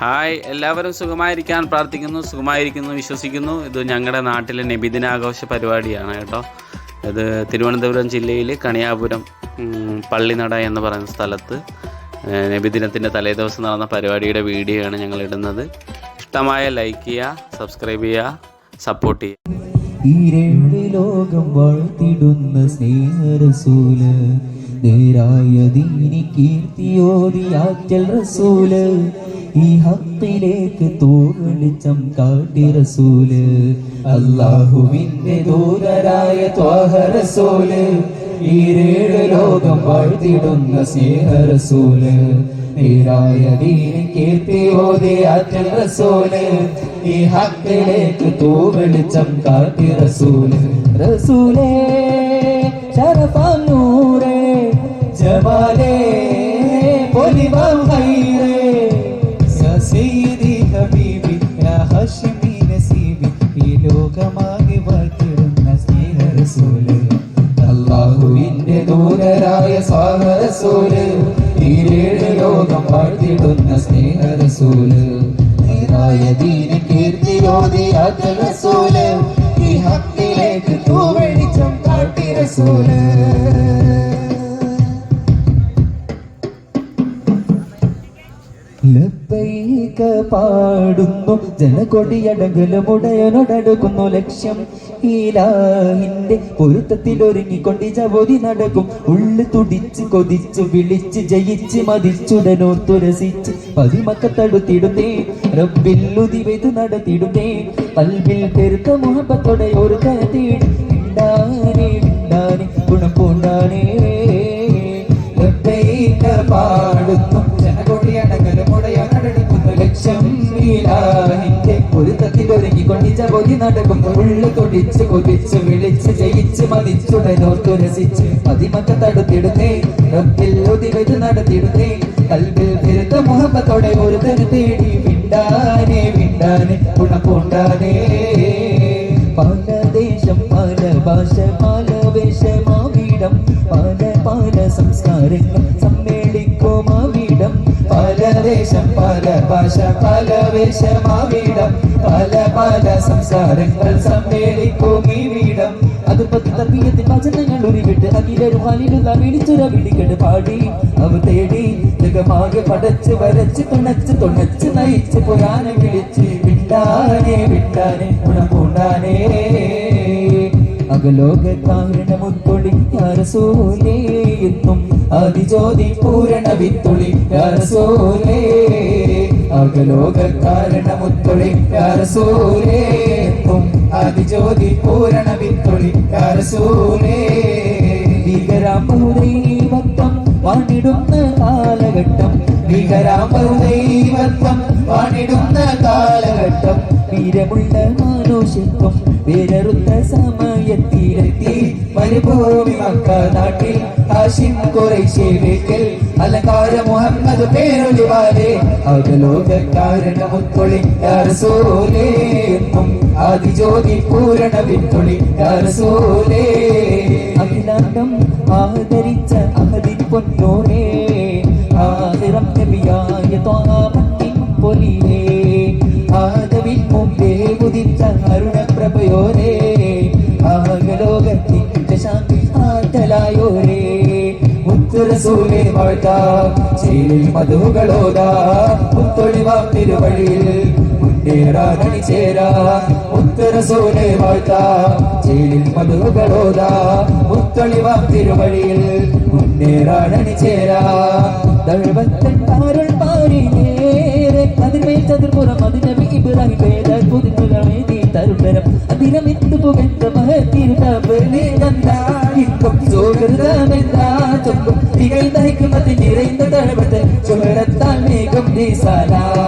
Hi എല്ലാവരും സുഖമായിരിക്കാൻ പ്രാർത്ഥിക്കുന്നു സുഖമായിരിക്കുന്നു വിശ്വസിക്കുന്നു. ഇത് ഞങ്ങളുടെ നാട്ടിലെ നബിദിനാഘോഷ പരിപാടിയാണ് കേട്ടോ. ഇത് തിരുവനന്തപുരം ജില്ലയിൽ കണിയാപുരം പള്ളിനട എന്ന് പറയുന്ന സ്ഥലത്ത് നബിദിനത്തിന്റെ തലേദിവസം നടന്ന പരിപാടിയുടെ വീഡിയോ ആണ് ഞങ്ങൾ ഇടുന്നത് ഇഷ്ടമായ ലൈക്ക് ചെയ്യുക സബ്സ്ക്രൈബ് ചെയ്യുക സപ്പോർട്ട് ചെയ്യുക. ലോകം വാഴ്ത്തിടുന്ന സ്നേഹരസൂൽ. നേരായ ദീനി കീർത്തിയോതിയാറ്റൽ റസൂൽ. ഈ ഹത്തിലേക്ക് തോളിച്ചം കാട്ടി റസൂൽ. അള്ളാഹുവിന്റെ ദൂതരായ ത്വാഹ ഈ രേഴ് ലോകം വാഴ്ത്തിടുന്ന സ്നേഹരസൂൽ. നേരായ ദീനി കീർത്തിയോതിയാറ്റൽ റസൂൽ ഈ ഹക്കിലേക്ക് തൂവെളിച്ചം കാട്ടി റസൂൽ. റസൂലേ ശരഫാം നൂറേ ജമാലേ പൊലിവാം ഹൈറേ. സയ്യിദി ഹബീബി യാ ഹാഷിമി നസീബി ഈ ലോകമാകെ വാഴ്ത്തിടുന്ന സ്നേഹ റസൂൽ. അള്ളാഹുവിന്റെ ദൂരരായ സ്വാഹ റസൂൽ. ഏഴ് ലോകം വാഴ്ത്തിടുന്ന സ്നേഹ റസൂൽ നേരായ ദീന കീർത്തിയോതിയാത്ത റസൂൽ ഈ ഹക്കിലേക്ക് തൂവഴിച്ചം കാട്ടി റസൂൽ ലബ്ബൈക പാടുന്നു. ജനകൊടിയടങ്കലും ലക്ഷ്യം ലക്ഷ്യം. ഈലാഹിന്റെ പൊരുത്തത്തിൽ ഒരുങ്ങിക്കൊണ്ട് ജവതി നടക്കും. ഉള്ളു തുടിച്ച് കൊതിച്ച് വിളിച്ച് ജയിച്ച് മതിച്ചുടനോ തുരസിച്ച് പതിമക്കത്തടുത്തിടുന്നേ റബ്ബിൽ വെയ്ത് നടത്തിടുന്നേ. കൽബിൽ പെരുത്ത മുഹബത്തോടെ ഒരു തേടി മിണ്ടാനേ മിണ്ടാനേ ഗുണം പൂണ്ടാനേ. പാടുന്നു ഈലാഹിന്റെ പൊരുത്തത്തിൽ ഒരുങ്ങിക്കൊണ്ടിച്ച പൊതി നടക്കും ഉള്ളു തുടിച്ച് കൊതിച്ച് വിളിച്ച് ജയിച്ച് മതിച്ചുടനോർത്തു രസിച്ച് പതിമക്ക തടുത്തിടുന്നേ റബ്ബിൽ ഉതിവത് നടത്തിടുന്നേ കൽബിൽ പെരുത്ത മുഹബത്തോടെ ഒരു തരു തേടി വിണ്ടാനേ വിണ്ടാനേ ഗുണപൂണ്ടാനേ പല ദേശം പല ഭാഷ പല വേഷമാവിടം പല പല സംസ്കാരങ്ങൾ ഭാഷ പല വേഷമാവിടം പല പല സംസാരങ്ങൾ സമ്മേളിക്കും ഈ വീടം. അത് പത്തിയത്തിൽ വചനങ്ങൾ ഉരുവിട്ട് അഖിലൊരു ഹാലിലുള്ള വിളിച്ചൊര വിളിക്കട് പാടി. അവ തേടി ജഗമാകെ പടച്ച് വരച്ച് തുണച്ച് തുണച്ച് നയിച്ച് പുരാനെ വിളിച്ച് വിട്ടാനെ വിട്ടാനെ ഗുണപൂണ്ടാനേ അകലോക കാരണമുത്തൊളി യാരസോലേ എന്നും അതിജ്യോതി പൂരണ വിത്തുളി യാരസോലേ. അകലോക കാരണമുത്തൊളി യാരസോലേ എന്നും അതിജ്യോതി പൂരണ വിത്തുളി യാരസോലേ ഭീകരാമ്പുദൈവത്വം വാണിടുന്ന കാലഘട്ടം ഭീകരാമ്പുദൈവത്വം വാണിടുന്ന കാലഘട്ടം വീരമുള്ള മാനുഷ്യത്വം. വേരറുത്ത സമയത്തിലെത്തി മരുഭൂമി മക്ക നാട്ടിൽ. ഹാഷിം കുറേശ്ശേ അലങ്കാര മുഹമ്മദ് പേരൊളിവാലെ അകലോക മുത്തൊളി യാരസോലേ ആദിജ്യോതി പൂരണ വിത്തൊളി യാരസോലേ അഖിലാണ്ടം ആദരിച്ച അഹദിൻ പൊന്നോരേ ആദിറം നബിയായ ത്വാമത്തിൻ പൊലിയേ. ആദവിൻ മുമ്പേ ഉദിച്ച അരുണപ്രഭയോരേ. ആകലോകത്തിന്റെ ശാന്തി ആറ്റലായോരേ. മുത്തുറസൂലെ വാഴ്ത്താം. ചേരിൽ മധുകളോതാ മുത്തൊളിവാം തിരുവഴിയിൽ മുന്നേറാനണി ചേരാ മുത്തുറസൂലെ വാഴ്ത്താം ചേരിൽ മധുകളോതാ മുത്തൊളിവാം തിരുവഴിയിൽ മുന്നേറാനണി ചേരാ. ദഴവത്തൻ പാരുൾ പാരി നേരെ അതിന്മേൽ ചതുർപുറം അതിനവി ഇബ്രാഹിം വേദ പുതുക്കുകളെ നീ തരുണരം അതിനമിത്ത് പുകഴ്ത്ത മഹത്തീർത്തം സുഹൃതമെന്താ ചൊല്ലും. തികഴ്ന്ന ഹിക്കുമതി നിറയുന്ന തഴവത്ത് ചുമരത്താൽ മേഘം നീസാല ചുമരത്താൽ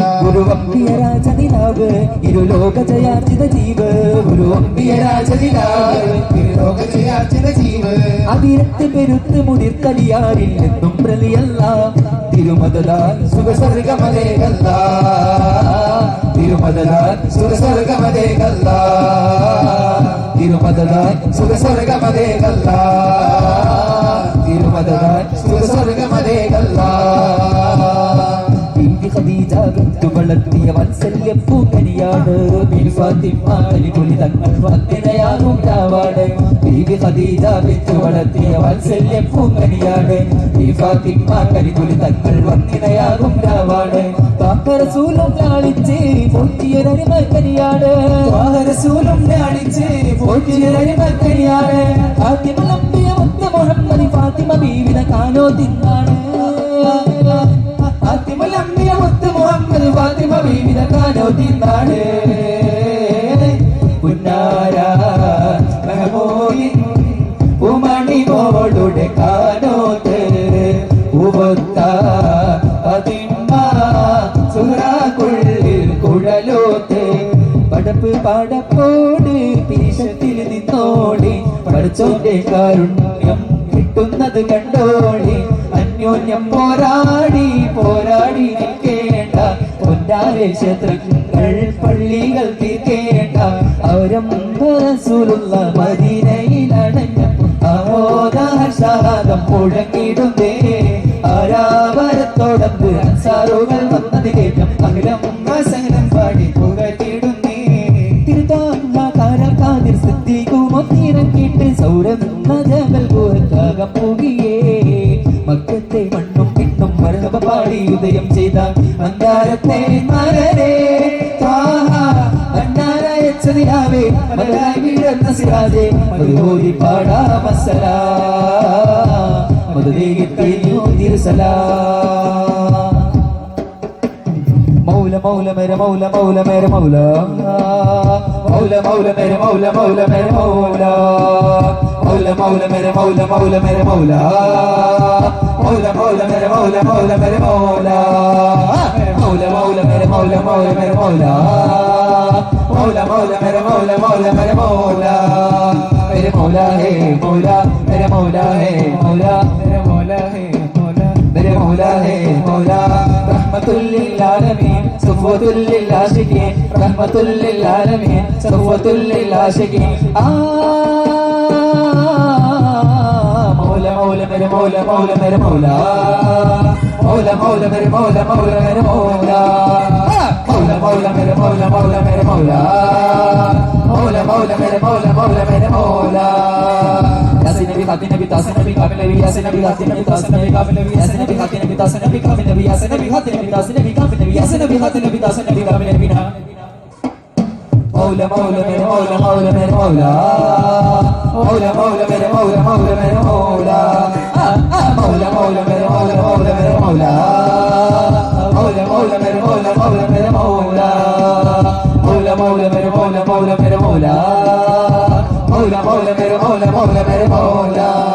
ഒരു ഗുരുവമ്പിയ രാജനിലാവ് ഇരുലോക ജയാർജിത ജീവ്. ഗുരുവമ്പിയ രാജനിലാവ് ഇരുലോക ജയാർജിത ജീവ്. അതിരത്ത് പെരുത്ത് മുടിർത്തലിയാരിൽ എന്നും പ്രതിയല്ല തിരുമതദാൻ സുഖസ്വർഗമതേകല്ല. തിരുമതദാൻ സുഖസ്വർഗമതേകല്ല. തിരുമതദാൻ സുഖസ്വർഗമതേകല്ല. തിരുമതദാൻ സുഖസ്വർഗമതേകല്ല. വിത്തു വളർത്തിയ വാത്സല്യ അലികുലി തങ്ങൾ വന്ദിനയാകും രാവാണ് ബീവി ഖദീജ വിത്തു വളർത്തിയ വാത്സല്യ ഫാത്തിമ. അലികുലി തങ്ങൾ വന്ദിനയാകും രാവാണ് റസൂലും ലാളിച്ച് പോറ്റിയൊരരിമക്കനിയാണ് റസൂലും ലാളിച്ച് ഫാത്തിമ മുത്ത മുഹമ്മദ് ഫാത്തിമ ബീവിത കാനോ തിന്നാണ്. വിവിധ കാനോത്തിന്നാണ് പുന്നാര മെഹമൂദിൻ ഉമണി മോളുടെ കാനോത്ത് ഉപത്ത പതിമ്മ സുഹറാക്കുള്ളിൽ കുഴലോത്ത്. പടപ്പ് പാടപ്പോട് പീശത്തിൽ നിന്നോടി. പഠിച്ചോന്റെ കാരുണ്യം കിട്ടുന്നത് കണ്ടോളി. അന്യോന്യം പോരാടി പോരാടി പൊന്നാരെ ക്ഷേത്രങ്ങൾ പള്ളികൾ തീർക്കേണ്ട അവരമ്പുള്ള മദീനയിലടഞ്ഞ ആമോദാഹർഷാദം മുഴങ്ങിടുന്നേ ആരാവരത്തോടമ്പ് അൻസാറുകൾ വന്നത് കേട്ടം അഖിലം വസനം പാടി പുകറ്റിടുന്നേ തിരുതാകാതിർ സിദ്ധിക്കുമൊത്തിറക്കിട്ട് സൗരന്ന ജബൽ പൂരത്താകം പൂകിയേ. മക്കത്തെ മണ്ണും പിണ്ണും മരഹബ പാടി ഉദയം ചെയ്ത മരരേ അന്നാരയച്ചതിരാവേ മലരായി വീഴുന്ന സിരാജേ മധുഹോരി പാടാ മസലാ. മധുരേകി കഴിഞ്ഞു തിരുസലാ മൗല മൗല മേര മൗല മൗല മേര മൗല. മൗല മൗല മേര മൗല മൗല മേര മൗല. മൗല മൗല മേര മൗല മൗല മേര മൗല. മൗല മൗല മേരെ മൗല മൗല മേരെ മൗല. മൗല മൗല മേരെ മൗല മൗല മേരെ മൗല. മൗല മൗല മേരെ മൗല മൗല മേരെ മൗല. മേരെ മൗല ഹേ മൗല. മേരെ മൗല ഹേ മൗല. മേരെ മൗല ഹേ മൗല. മേരെ മൗല ഹേ മൗല. റഹ്മത്തുല്ലില്ലാലമീൻ സുഫത്തുല്ലില്ലാശികീൻ റഹ്മത്തുല്ലില്ലാലമീൻ സുഫത്തുല്ലില്ലാശികീൻ ആ आशिकीन रहमतुल लिल आलमीन सफवतुल लिल आशिकीन आ मौला मौला मेरे मौला मौला मेरे मौला मौला मौला मेरे मौला मौला मेरे मौला मौला मौला मेरे मौला मौला मेरे मौला मौला मौला मेरे मौला मौला मेरे मौला यासीन नबी खाती नबी तासीन नबी कामिल नबी यासीन नबी खाती नबी तासीन नबी कामिल नबी यासीन नबी खाती नबी तासीन नबी कामिल नबी यासीन नबी खाती नबी तासीन नबी कामिल नबी यासीन नबी खाती नबी तासीन नबी कामिल नबी ना മൗല മൗല മേര മൗല മൗല മേര മൗല മൗല മൗല മേര മൗല മൗല മേര മൗല മൗല മൗല മേര മൗല മൗല മേര മൗല മൗല മൗല മേര മൗല മൗല മേര മൗല മൗല മൗല മേര മൗല മൗല മേര മൗല മൗല മൗല മേര മൗല മൗല മേര മൗല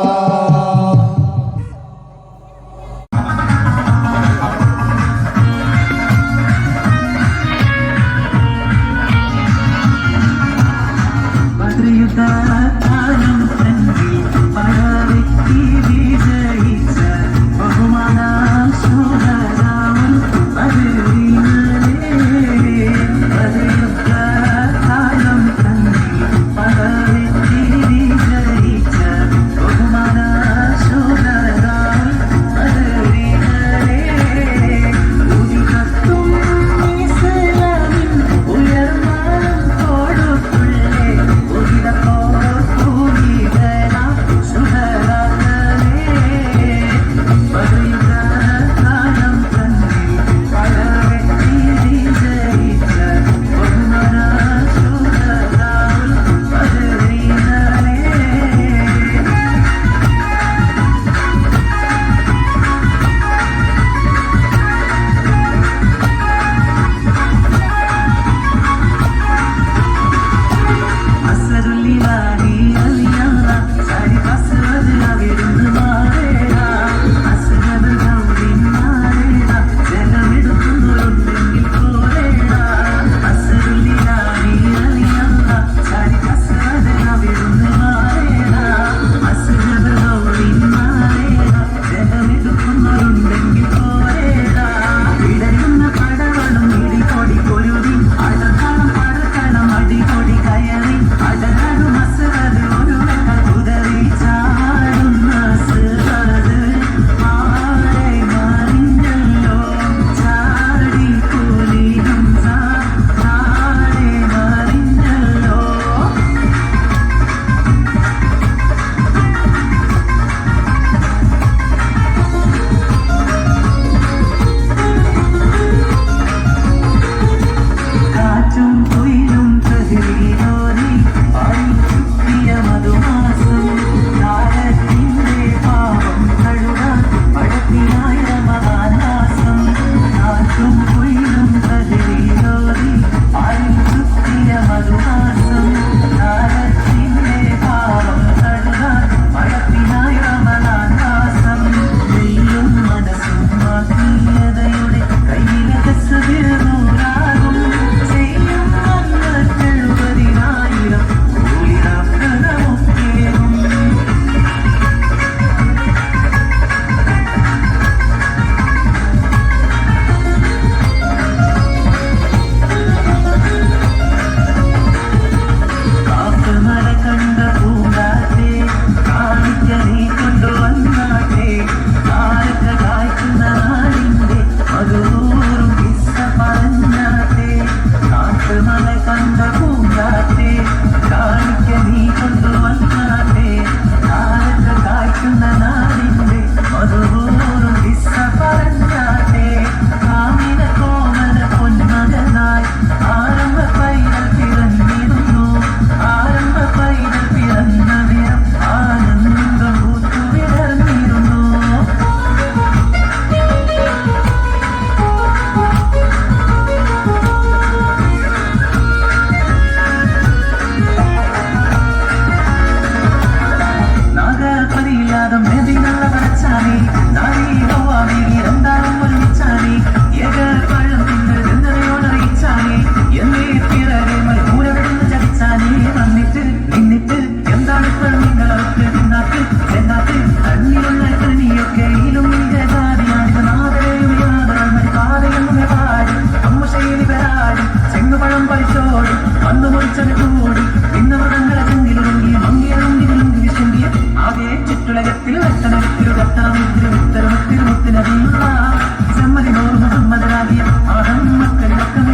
സമ്മതി നോർമ്മ സമ്മതരാകിയ ആഹം മക്കളിലൊക്കെ